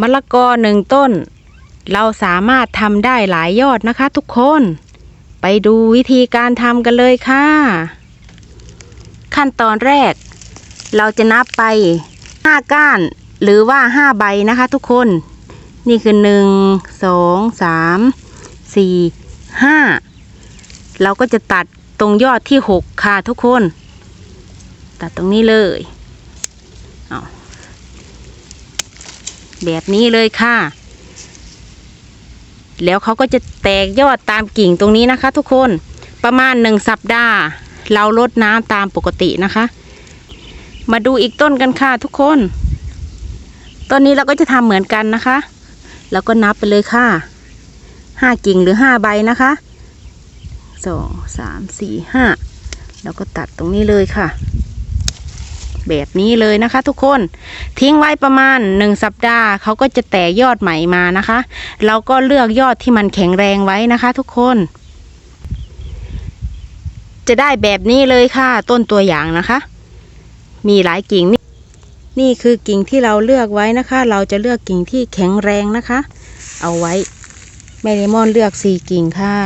มะละกอหนึ่งต้น เราสามารถทำได้หลายยอดนะคะทุกคน ไปดูวิธีการทำกันเลยค่ะ ขั้นตอนแรก เราจะนับไปห้าก้าน หรือว่าห้าใบนะคะทุกคน นี่คือหนึ่งสองสามสี่ห้าเราก็จะตัดตรงยอดที่หกค่ะทุกคน ตัดตรงนี้เลยเอา แบบนี้เลยค่ะ แล้วเขาก็จะแตกยอดตามกิ่งตรงนี้นะคะ ทุกคนประมาณหนึ่งสัปดาห์ เราลดน้ำตามปกตินะคะ มาดูอีกต้นกันค่ะทุกคน ต้นนี้เราก็จะทำเหมือนกันนะคะ แล้วก็นับไปเลยค่ะห้ากิ่งหรือห้าใบนะคะสองสามสี่ห้าแล้วก็ตัดตรงนี้เลยค่ะ แบบนี้เลยนะคะ ทุกคนทิ้งไว้ประมาณหนึ่งสัปดาห์เขาก็จะแตกยอดใหม่มานะคะ เราก็เลือกยอดที่มันแข็งแรงไว้นะคะ ทุกคน จะได้แบบนี้เลยค่ะ ต้นตัวอย่างนะคะ มีหลายกิ่งนี่นี่คือกิ่งที่เราเลือกไว้นะคะ เราจะเลือกกิ่งที่แข็งแรงนะคะ เอาไว้แม่เลมอนเลือกสี่กิ่งค่ะ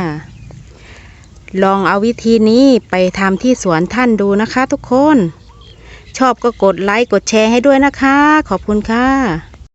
ลองเอาวิธีนี้ไปทำที่สวนท่านดูนะคะทุกคน ชอบก็กดไลค์กดแชร์ให้ด้วยนะคะ ขอบคุณค่ะ